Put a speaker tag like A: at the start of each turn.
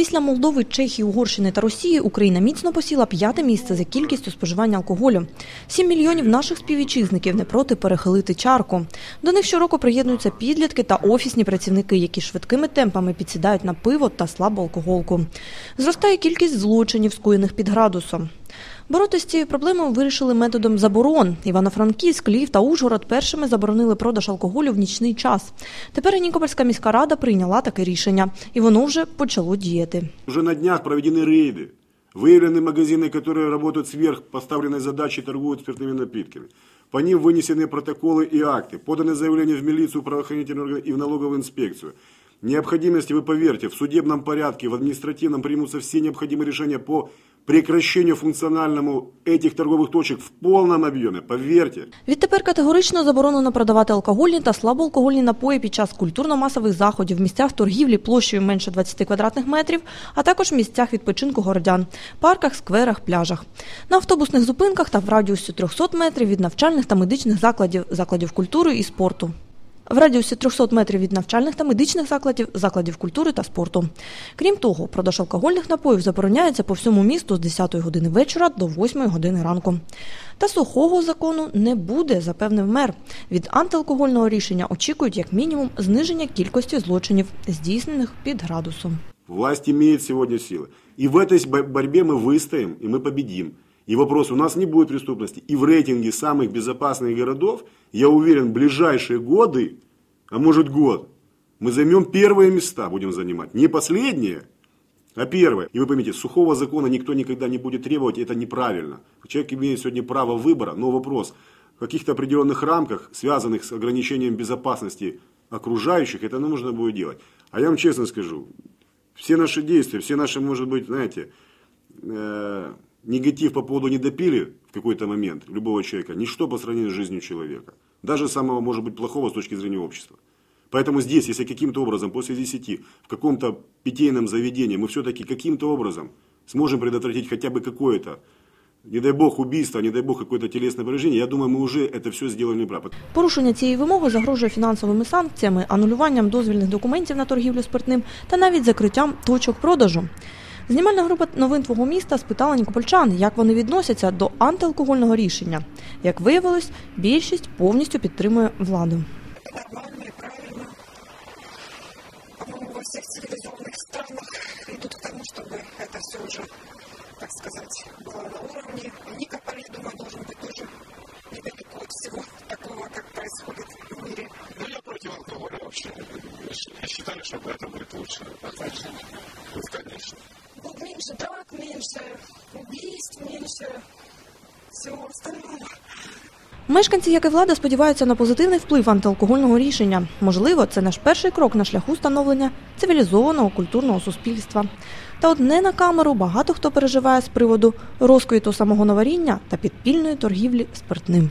A: Після Молдови, Чехії, Угорщини та Росії Україна міцно посіла п'яте місце за кількістю споживання алкоголю. Сім мільйонів наших співвітчизників не проти перехилити чарку. До них щороку приєднуються підлітки та офісні працівники, які швидкими темпами підсідають на пиво та слабу алкоголку. Зростає кількість злочинів, скоєних під градусом. Боротися з цією проблемою вирішили методом заборон. Івано-Франківськ, Львів та Ужгород першими заборонили продаж алкоголю в нічний час. Тепер і Нікопольська міська рада прийняла таке рішення, і воно вже почало діяти.
B: Уже на днях проведены рейды. Выявлены магазины, которые работают сверх поставленной задачи и торгуют спиртными напитками. По ним вынесены протоколы и акты. Поданы заявления в милицию, правоохранительные органы и в налоговую инспекцию. Необходимости, вы поверьте, в судебном порядке, в административном примутся все необходимые решения по прекращению функциональному этих торговых точек в полном объеме. Поверьте.
A: Відтепер категорично заборонено продавати алкогольні та слабоалкогольні напої під час культурно-масових заходів в місцях торгівлі площею менше 20 квадратних метрів, а також в місцях відпочинку городян, парках, скверах, пляжах, на автобусних зупинках та в радіусі 300 метрів від навчальних та медичних закладів, закладів культури і спорту. В радіусі 300 метрів від навчальних та медичних закладів, закладів культури та спорту. Крім того, продаж алкогольних напоїв забороняється по всьому місту з 10 години вечора до 8 години ранку. Та сухого закону не буде, запевнив мер. Від антиалкогольного рішення очікують як мінімум зниження кількості злочинів, здійснених під градусом.
B: Власть имеет сегодня силы. И в этой бо- борьбе мы выстоим, и мы победим. И вопрос, у нас не будет преступности. И в рейтинге самых безопасных городов, я уверен, в ближайшие годы, а может год, мы займем первые места, будем занимать. Не последние, а первое. И вы поймите, сухого закона никто никогда не будет требовать, это неправильно. Человек имеет сегодня право выбора, но вопрос, в каких-то определенных рамках, связанных с ограничением безопасности окружающих, это нужно будет делать. А я вам честно скажу, все наши действия, все наши, может быть, знаете, э, негатив по поводу недопили в какой-то момент любого человека, ничто по сравнению с жизнью человека. Даже самого, может быть, плохого с точки зрения общества. Поэтому здесь, если каким-то образом после 10 в каком-то питейном заведении мы все-таки каким-то образом сможем предотвратить хотя бы какое-то, не дай бог, убийство, не дай бог, какое-то телесное повреждение, я думаю, мы уже это все сделали неправильно.
A: Порушення цієї вимоги загрожує фінансовими санкціями, анулюванням дозвільних документів на торгівлю спиртним та навіть закриттям точок продажу. Знімальна група новин твого міста спитала нікопольчан, як вони відносяться до антиалкогольного рішення. Як виявилось, більшість повністю підтримує владу.
C: нормально и правильно. По-моему, во всех цивилизованных странах идут к тому, чтобы это все уже, так сказать, было на уровне. Никополь, я думаю, должен быть тоже
D: считаю, что это будет лучше. Отлично. Ну, конечно.
C: Будет меньше драк, меньше убийств, меньше всего остального.
A: Мешканці, як і влада, сподіваються на позитивний вплив антиалкогольного рішення. Можливо, це наш перший крок на шляху становлення цивілізованого культурного суспільства. Та от не на камеру багато хто переживає з приводу розквіту самого новаріння та підпільної торгівлі спиртним.